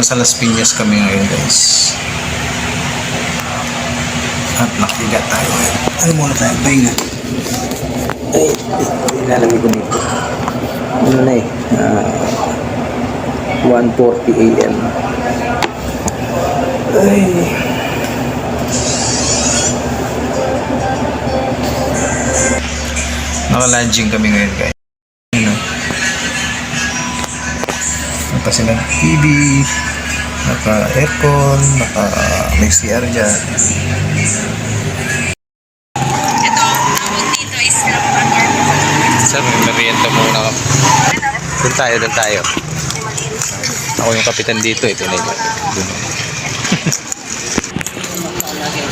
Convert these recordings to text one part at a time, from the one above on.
Nasa Las Piñas kami ngayon guys. At nakiga tayo. Ano muna tayo? Pahinga. Ay, ilalamig ko dito. Ano na eh? ah, 1.40 a.m. Ay. Naka-lodging kami ngayon guys. Naka sila ng TV, naka aircon, naka may CR dyan. Ito, tawag dito is. Sir, may merienda muna ka. Doon tayo, doon tayo. Ako yung kapitan dito, ito na yun. Doon.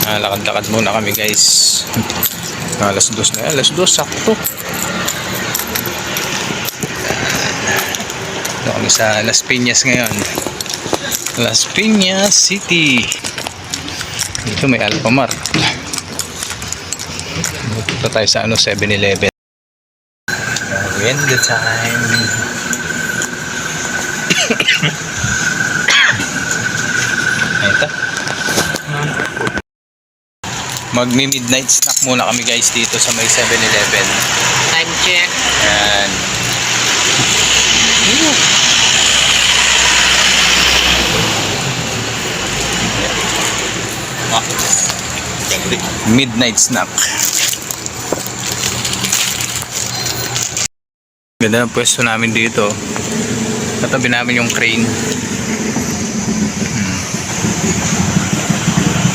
ah, lakad-lakad muna kami guys. Alas dos na yan, alas dos, sakto. Sa Las Piñas ngayon. Las Piñas City. Dito may Alpamar. Dito tayo sa ano, 7-Eleven. When the time. Ito. Magmi-midnight snack muna kami guys dito sa may 7-Eleven. Time check. Yan. Ah. Midnight snack. Ganda ng pwesto namin dito. Katabi namin yung crane.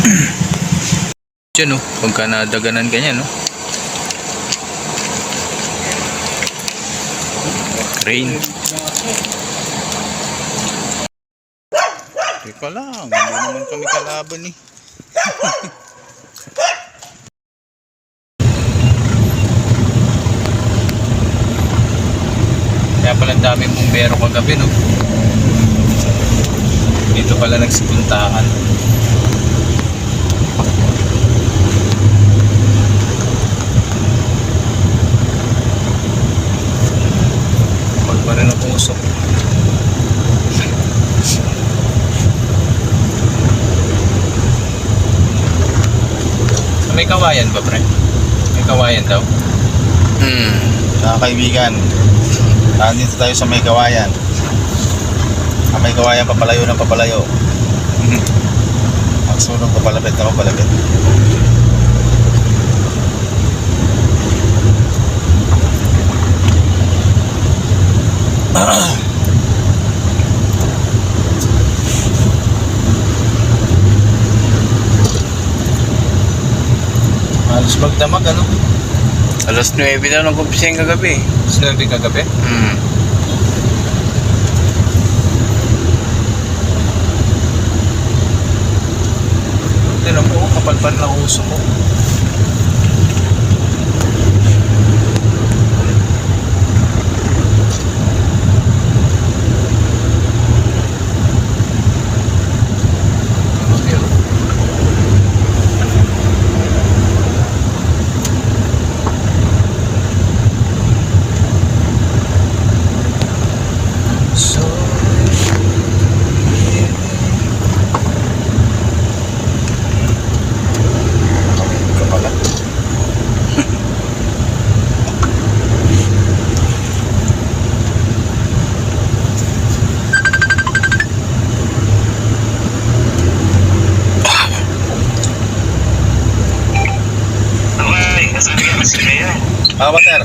Hmm. Diyan oh, pagka nadaganan ganyan no. Crane. Teka lang, hindi naman kami kalaban eh. Kaya pala daming bumbero kagabi, no? Dito pala nagsipuntahan. Pag pa rin usok. May kawayan ba, pre? May kawayan daw. Hmm. Mga kaibigan, nandito tayo sa may kawayan. Ang may kawayan, papalayo ng papalayo. Ang sunog, papalapit na papalapit. Halos magdamag, ano? Alas 9 daw ng kumpising kagabi. Sinabi kagabi? Hmm. Tinan mo, kapal pa rin ang uso ko.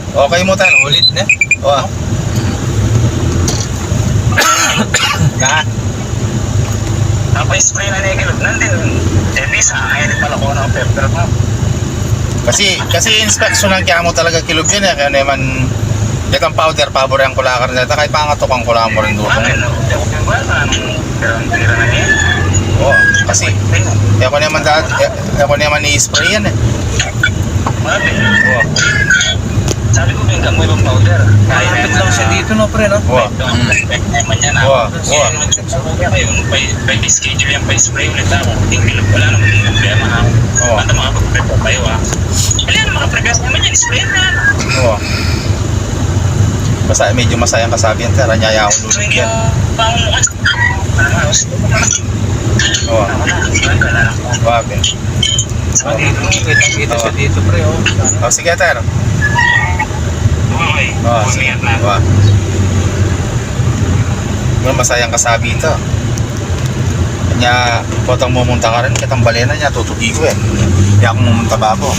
Okay mo, Ter? ulit na. O, ah. Nga. Tapos spray na negative nandun. Eh, di sa akin pala ko ng pepper mo. Kasi, kasi inspection lang kaya mo talaga kilog yun eh. Kaya naman, Dekang powder, pabor yung kulakar nila. Kaya pangatok ang kula mo rin doon. Hindi ang na yan. Oo, kasi, kaya ko naman dahil, kaya ko naman i-spray yan eh. Oo. Sabi ko bigyan mo yung powder. Malapit lang siya dito, no, pre, no? Oo. naman yan ah. Oo, Kasi oo. naman sa kuya kayo, by, by schedule yan, by spray ulit ako. Tingin wala naman yung problema ha. Oo. Basta makapag-prep pa kayo ha. Wala naman makapregas naman yan, spray na yan. Oo. Basta medyo masayang kasabi yan, hindi yan. yung pangumukan Ayos. Oo. Na. Na? Wabe. Ah, dito, kitang-kita siya dito, pre, oh. Oh, sige, Ter. Oo, sige. Umiyak na. Oo. Yung masayang kasabi ito. Kanya, potang mumunta ka rin, kitang balena niya, tutugi ko eh. Hindi ako mumunta ba ako.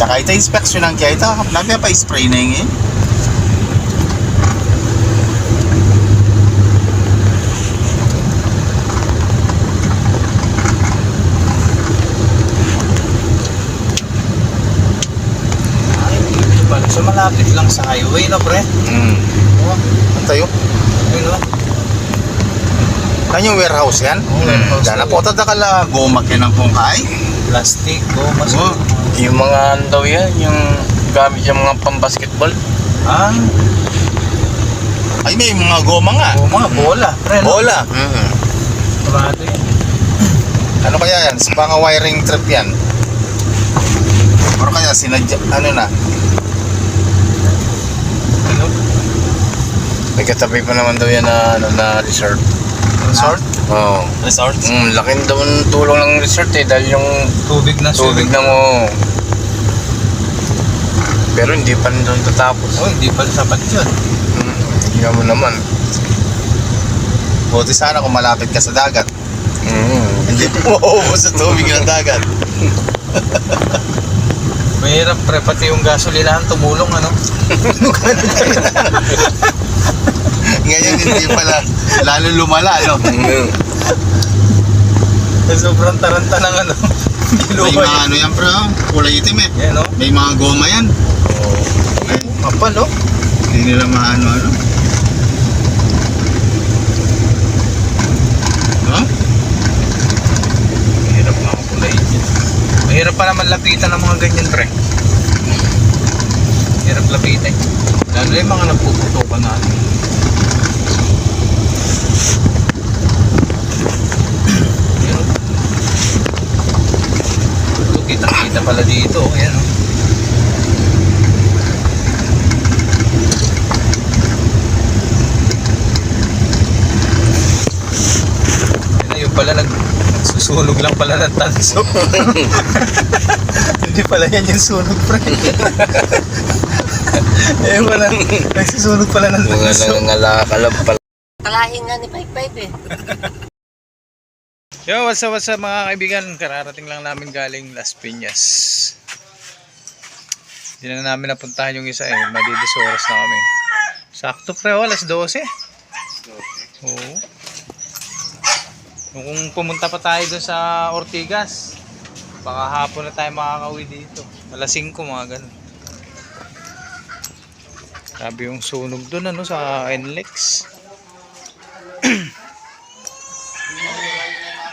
Tsaka ito inspection ang kaya ito. Nabi pa spray na yung eh. Malapit lang sa highway, no, pre? Hmm. Oh, Ang tayo. yun, no? Ano yung warehouse yan? Oo, warehouse. Dala po tada kala gomak yan ang pungkay. Plastic, oh, mas... Oo. Yung mga ano daw yan, yung gamit yung mga pambasketball. Ah, Ay may mga goma nga. oh, mga bola, pre, no? Bola. Sarado yan. Ano kaya yan? Sa mga wiring trip yan. Pero kaya sinadya, ano na? May katabi pa naman daw yan na, ano, na resort. Resort? Oo. Resort? Mm, laking daw ng tulong ng resort eh, dahil yung Tubig na tubig swimming. na mo. Pero hindi pa rin doon tatapos. Oh, hindi pa sapat yun. Mm, tingnan mo naman. Buti sana kung malapit ka sa dagat. Mm. Hindi mo mauubos sa tubig ng dagat. Mahirap, pre, pati yung gasolinahan tumulong, ano? Ngayon hindi pala lalo lumala, no? Mm. Sobrang taranta ng ano. May mga ano yan, bro. Kulay itim eh. Yan, no? May mga goma yan. Ay, Kapal, no? hindi nila maano, ano. No? Mahirap mga kulay yun. Mahirap pa naman lapitan ng mga ganyan, pre. Mahirap lapitan. Lalo yung mga nagpuputukan na ano. Yan, oh. Ito, kita-kita pala dito. oh. Yan, oh. Pala nag susunog lang pala ng tanso. Hindi pala yan yung sunog, pre. eh, wala. Nagsusunog pala ng Mga tanso. nangangalakalam pala. Kalahin nga ni Pipe Pipe eh. Yo, what's up, what's up mga kaibigan? Kararating lang namin galing Las Piñas. Hindi na namin napuntahan yung isa eh. Madidis oras na kami. Sakto pre, oh, alas 12. Oo. Nung kung pumunta pa tayo doon sa Ortigas, baka hapon na tayo makakauwi dito. Alas 5 mga ganun. Grabe yung sunog doon ano sa NLEX.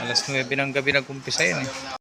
Alas 9 ng gabi nag-umpisa yun eh.